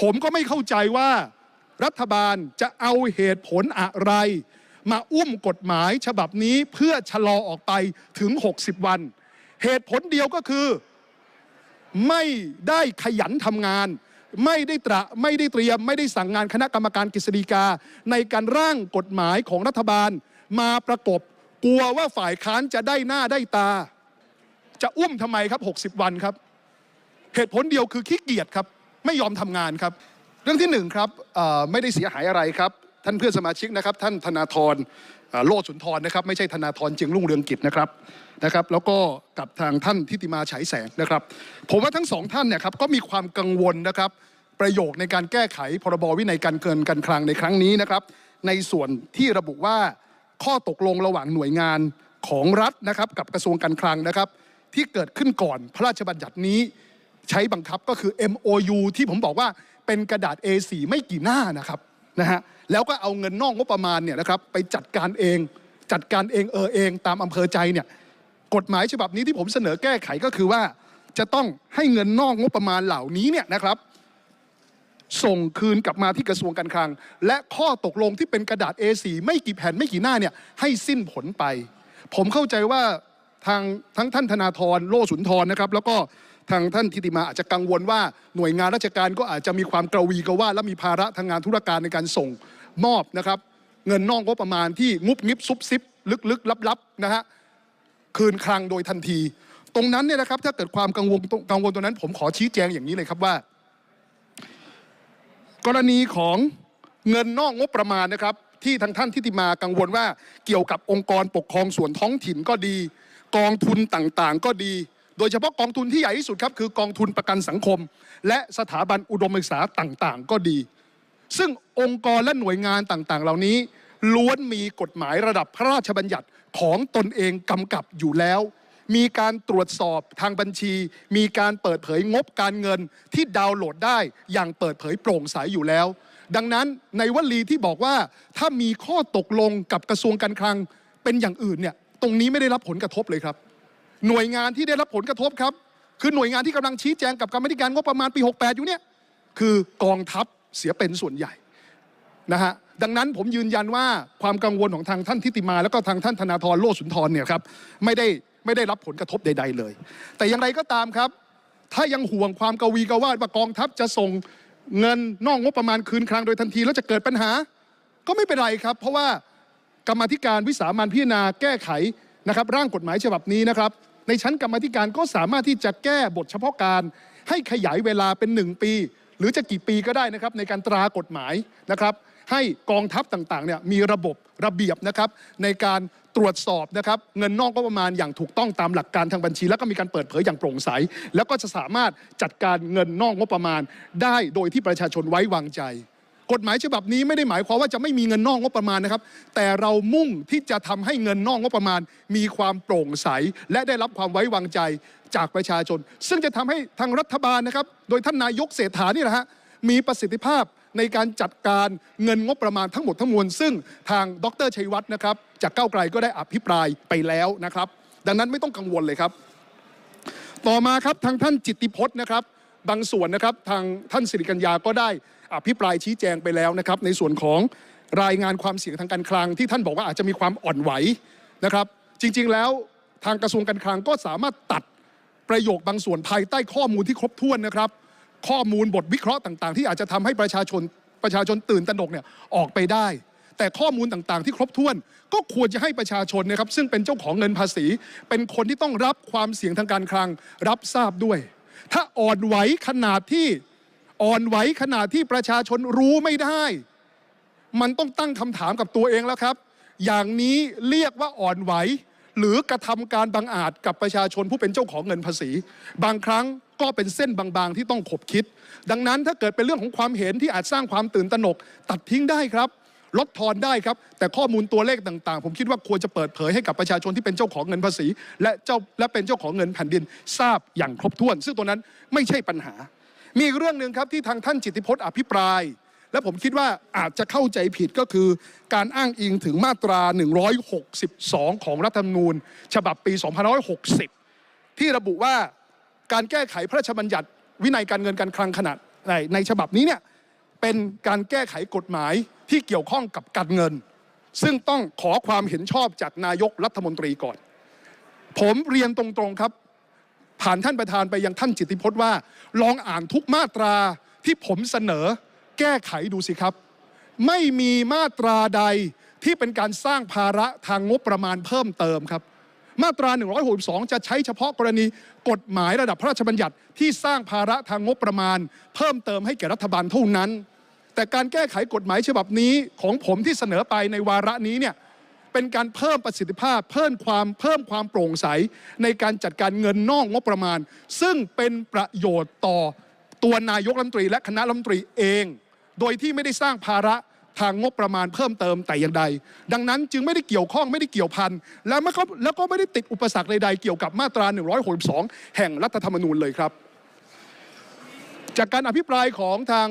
ผมก็ไม่เข้าใจว่ารัฐบาลจะเอาเหตุผลอะไร มาอุ้มกฎหมายฉบับนี้เพื่อชะลอออกไปถึง 60 วัน เหตุผลเดียวก็คือ ไม่ได้ขยันทำงาน ไม่ได้ตระไม่ได้เตรียม ไม่ได้สั่งงานคณะกรรมการกฤษฎีกา ในการร่างกฎหมายของรัฐบาล มาประกบกลัวว่าฝ่ายค้านจะได้หน้าได้ตา จะอุ้มทำไมครับ 60 วันครับ เหตุผลเดียวคือขี้เกียจครับ ไม่ยอมทำงานครับ เรื่องที่หนึ่งครับไม่ได้เสียหายอะไรครับ ท่านเพื่อนสมาชิกนะครับ ท่านธนาธรโลดสุนทรนะครับ ไม่ใช่ธนาธรเจียงรุ่งเรืองกิจนะครับนะครับ แล้วก็กับทางท่านทิติมาฉายแสงนะครับ ผมว่าทั้งสองท่านเนี่ยครับก็มีความกังวลนะครับประโยคในการแก้ไขพรบวินัยการเกินการคลังในครั้งนี้นะครับ ในส่วนที่ระบุว่าข้อตกลงระหว่างหน่วยงานของรัฐนะครับ กับกระทรวงการคลังนะครับ ที่เกิดขึ้นก่อนพระราชบัญญัตินี้ ใช้บังคับก็คือ MOU ที่ผมบอกว่าเป็นกระดาษ A4 ไม่กี่หน้านะครับนะฮะแล้วก็เอาเงินนอกงบประมาณเนี่ยนะครับไปจัดการเองจัดการเองเออเองตามอำเภอใจเนี่ยกฎหมายฉบับนี้ที่ผมเสนอแก้ไขก็คือว่าจะต้องให้เงินนอกงบประมาณเหล่านี้เนี่ยนะครับ ส่งคืนกลับมาที่กระทรวงการคลัง และข้อตกลงที่เป็นกระดาษ A4 ไม่กี่แผ่นไม่กี่หน้าเนี่ยให้สิ้นผลไป ผมเข้าใจว่าทางทั้งท่านธนาธรโลสุนทรนะครับ แล้วก็ ทางท่านทิติมาอาจจะกังวลว่าหน่วยงานราชการก็อาจจะมีความกระวีกระว่า และมีภาระทางงานธุรการในการส่งมอบนะครับ เงินนอกงบประมาณที่งุบงิบซุบซิบลึกๆลับๆนะฮะคืนคลังโดยทันที ตรงนั้นเนี่ยนะครับถ้าเกิดความกังวลกังวลตรงนั้น ผมขอชี้แจงอย่างนี้เลยครับว่า กรณีของเงินนอกงบประมาณนะครับ ที่ทางท่านทิติมากังวลว่าเกี่ยวกับองค์กรปกครองส่วนท้องถิ่นก็ดี กองทุนต่างๆ ก็ดี โดยเฉพาะกองทุนที่ใหญ่ที่สุดครับคือกองทุนประกันสังคม และสถาบันอุดมศึกษาต่างๆ ก็ดี ซึ่งองค์กรและหน่วยงานต่างๆ เหล่านี้ ล้วนมีกฎหมายระดับพระราชบัญญัติของตนเองกำกับอยู่แล้ว มีการตรวจสอบทางบัญชี มีการเปิดเผยงบการเงินที่ดาวน์โหลดได้อย่างเปิดเผยโปร่งใสอยู่แล้ว ดังนั้นในวลีที่บอกว่าถ้ามีข้อตกลงกับกระทรวงการคลังเป็นอย่างอื่นเนี่ยตรงนี้ไม่ได้รับผลกระทบเลยครับ หน่วยงานที่ได้รับผลกระทบครับ คือหน่วยงานที่กำลังชี้แจงกับกรรมธิการงบประมาณปี 68 อยู่เนี่ยคือกองทัพเสียเป็นส่วนใหญ่นะฮะดังนั้นผมยืนยันว่าความกังวลของทางท่านทิติมา แล้วก็ทางท่านธนาธรโลสุนทรเนี่ยครับไม่ได้ไม่ได้รับผลกระทบใด ๆ เลย แต่อย่างไรก็ตามครับ ถ้ายังห่วงความกวีกวาดว่ากองทัพจะส่งเงินนอกงบประมาณคืนคลังโดยทันที แล้วจะเกิดปัญหา ก็ไม่เป็นไรครับ เพราะว่ากรรมธิการวิสามันพิจารณาแก้ไขนะครับร่างกฎหมายฉบับนี้นะครับ ในชั้นกรรมธิการก็สามารถที่จะแก้บทเฉพาะการให้ขยายเวลาเป็นหนึ่งปี หรือจะกี่ปีก็ได้นะครับในการตรากฎหมายนะครับ ให้กองทัพต่างๆเนี่ยมีระบบระเบียบนะครับในการตรวจสอบนะครับเงินนอกงบประมาณอย่างถูกต้องตามหลักการทางบัญชี แล้วก็มีการเปิดเผยอย่างโปร่งใส แล้วก็จะสามารถจัดการเงินนอกงบประมาณได้โดยที่ประชาชนไว้วางใจ กฎหมายฉบับนี้ไม่ได้หมายความว่าจะไม่มีเงินนอกงบประมาณนะครับ แต่เรามุ่งที่จะทำให้เงินนอกงบประมาณ มีความโปร่งใส และได้รับความไว้วางใจจากประชาชน ซึ่งจะทำให้ทางรัฐบาลนะครับ โดยท่านนายกเศรษฐานี่แหละฮะมีประสิทธิภาพในการจัดการเงินงบประมาณทั้งหมดทั้งมวล ซึ่งทางดรชัยวัฒน์นะครับจากก้าวไกลก็ได้อภิปรายไปแล้วนะครับ ดังนั้นไม่ต้องกังวลเลยครับ ต่อมาครับทางท่านจิตติพจน์นะครับ บางส่วนนะครับทางท่านสิริกัญญาก็ได้อภิปรายชี้แจงไปแล้วนะครับ ในส่วนของรายงานความเสี่ยงทางการคลัง ที่ท่านบอกว่าอาจจะมีความอ่อนไหวนะครับ จริงๆแล้วทางกระทรวงการคลังก็สามารถตัดประโยคบางส่วนภายใต้ข้อมูลที่ครบถ้วนนะครับ ข้อมูลบทวิเคราะห์ต่างๆ ที่อาจจะทำให้ประชาชนประชาชนตื่นตระหนกเนี่ยออกไปได้ แต่ข้อมูลต่างๆ ที่ครบถ้วน ก็ควรจะให้ประชาชนนะครับ ซึ่งเป็นเจ้าของเงินภาษี เป็นคนที่ต้องรับความเสี่ยงทางการคลังรับทราบด้วย ถ้าอ่อนไหวขนาดที่อ่อนไหวขนาดที่ประชาชนรู้ไม่ได้ มันต้องตั้งคำถามกับตัวเองแล้วครับ อย่างนี้เรียกว่าอ่อนไหว หรือกระทำการบังอาจกับประชาชนผู้เป็นเจ้าของเงินภาษี บางครั้งก็เป็นเส้นบางๆที่ต้องขบคิด ดังนั้นถ้าเกิดเป็นเรื่องของความเห็นที่อาจสร้างความตื่นตระหนก ตัดทิ้งได้ครับ ลดทอนได้ครับ แต่ข้อมูลตัวเลขต่างๆ ผมคิดว่าควรจะเปิดเผยให้กับประชาชนที่เป็นเจ้าของเงินภาษี และเจ้าและเป็นเจ้าของเงินแผ่นดินทราบอย่างครบถ้วน ซึ่งตัวนั้นไม่ใช่ปัญหา มีอีกเรื่องหนึ่งครับที่ทางท่านจิติพจน์อภิปราย และผมคิดว่าอาจจะเข้าใจผิดก็คือ การอ้างอิงถึงมาตรา 162 ของรัฐธรรมนูญ ฉบับปี 2560 ที่ระบุว่าการแก้ไขพระราชบัญญัติวินัยการเงินการคลังขนาดในในฉบับนี้เนี่ย เป็นการแก้ไขกฎหมายที่เกี่ยวข้องกับการเงิน ซึ่งต้องขอความเห็นชอบจากนายกรัฐมนตรีก่อน ผมเรียนตรงๆครับ ผ่านท่านประธานไปยังท่านจิตติพจน์ว่า ลองอ่านทุกมาตราที่ผมเสนอแก้ไขดูสิครับ ไม่มีมาตราใดที่เป็นการสร้างภาระทางงบประมาณเพิ่มเติมครับ มาตรา 162 จะใช้เฉพาะกรณีกฎหมายระดับพระราชบัญญัติที่สร้างภาระทางงบประมาณ เพิ่มเติมให้แก่รัฐบาลเท่านั้น แต่การแก้ไขกฎหมายฉบับนี้ของผมที่เสนอไปในวาระนี้เนี่ยเป็นการเพิ่มประสิทธิภาพ เพิ่มความเพิ่มความโปร่งใส ในการจัดการเงินนอกงบประมาณ ซึ่งเป็นประโยชน์ต่อตัวนายกรัฐมนตรีและคณะรัฐมนตรีเอง โดยที่ไม่ได้สร้างภาระ ทางงบประมาณเพิ่มเติมแต่อย่างใด ดังนั้นจึงไม่ได้เกี่ยวข้องไม่ได้เกี่ยวพันและไม่ก็แล้วก็ไม่ได้ติดอุปสรรคใดๆเกี่ยวกับมาตรา 162 แห่งรัฐธรรมนูญเลยครับ จากการอภิปรายของทาง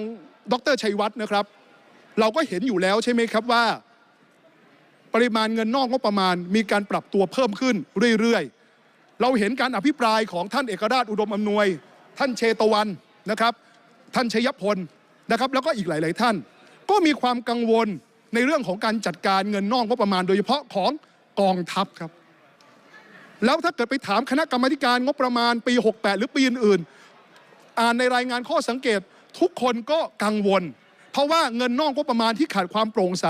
ดรชัยวัฒน์นะครับ เราก็เห็นอยู่แล้วใช่ไหมครับว่า ปริมาณเงินนอกงบประมาณ มีการปรับตัวเพิ่มขึ้นเรื่อยๆ เราเห็นการอภิปรายของท่านเอกราชอุดมอำนวย ท่านเชตวันนะครับ ท่านชยพลนะครับ แล้วก็อีกหลาย ๆ ท่าน ก็มีความกังวลในเรื่องของการจัดการเงินนอกงบประมาณโดยเฉพาะของกองทัพครับ แล้วถ้าเกิดไปถามคณะกรรมการงบประมาณปี 68 หรือปีอื่นๆ อ่านในรายงานข้อสังเกตทุกคนก็กังวล เพราะว่าเงินนอกงบประมาณที่ขาดความโปร่งใส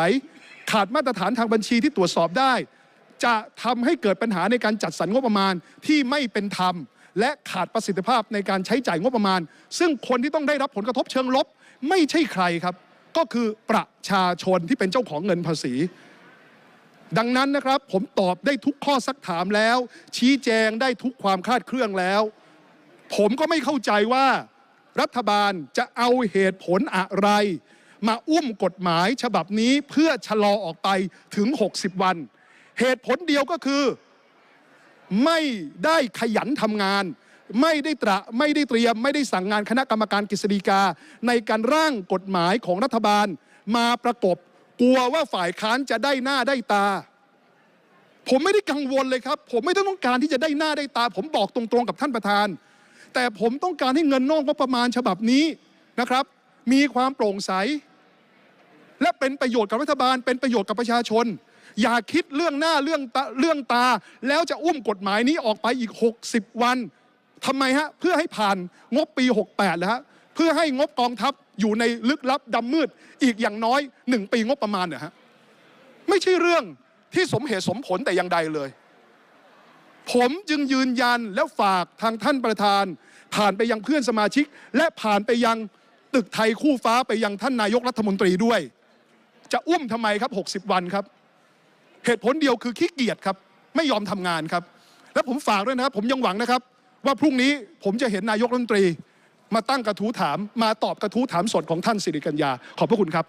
ขาดมาตรฐานทางบัญชีที่ตรวจสอบได้ จะทำให้เกิดปัญหาในการจัดสรรงบประมาณที่ไม่เป็นธรรม และขาดประสิทธิภาพในการใช้จ่ายงบประมาณ ซึ่งคนที่ต้องได้รับผลกระทบเชิงลบ ไม่ใช่ใครครับ ก็คือประชาชนที่เป็นเจ้าของเงินภาษี ดังนั้นนะครับผมตอบได้ทุกข้อซักถามแล้ว ชี้แจงได้ทุกความคลาดเคลื่องแล้ว ผมก็ไม่เข้าใจว่ารัฐบาลจะเอาเหตุผลอะไร มาอุ้มกฎหมายฉบับนี้เพื่อชะลอออกไปถึง 60 วัน เหตุผลเดียวก็คือ ไม่ได้ขยันทำงาน ไม่ได้ตระไม่ได้เตรียม ไม่ได้สั่งงานคณะกรรมการกฤษฎีกา ในการร่างกฎหมายของรัฐบาลมาประกบ กลัวว่าฝ่ายค้านจะได้หน้าได้ตา ผมไม่ได้กังวลเลยครับ ผมไม่ต้องการที่จะได้หน้าได้ตา ผมบอกตรงๆกับท่านประธาน แต่ผมต้องการให้เงินนอกงบประมาณฉบับนี้นะครับ มีความโปร่งใส และเป็นประโยชน์กับรัฐบาล เป็นประโยชน์กับประชาชนอย่าคิดเรื่องหน้าเรื่องตาเรื่องตา แล้วจะอุ้มกฎหมายนี้ออกไปอีก 60 วัน ทำไมฮะเพื่อให้ผ่านงบปี 68แล้วฮะเพื่อให้งบกองทัพอยู่ในลึกลับดำมืดอีกอย่างน้อย1ปีงบประมาณเนี่ยฮะไม่ใช่เรื่องที่สมเหตุสมผลแต่อย่างใดเลย ผมจึงยืนยันแล้วฝากทางท่านประธาน ผ่านไปยังเพื่อนสมาชิก และผ่านไปยังตึกไทยคู่ฟ้าไปยังท่านนายกรัฐมนตรีด้วย จะอุ้มทำไมครับ 60 วันครับ เหตุผลเดียวคือขี้เกียจครับ ไม่ยอมทำงานครับ และผมฝากด้วยนะครับ ผมยังหวังนะครับ ว่าพรุ่งนี้ผมจะเห็นนายกรัฐมนตรีมาตั้งกระทู้ถามมาตอบกระทู้ถามสดของท่านสิริกัญญาขอบพระคุณครับ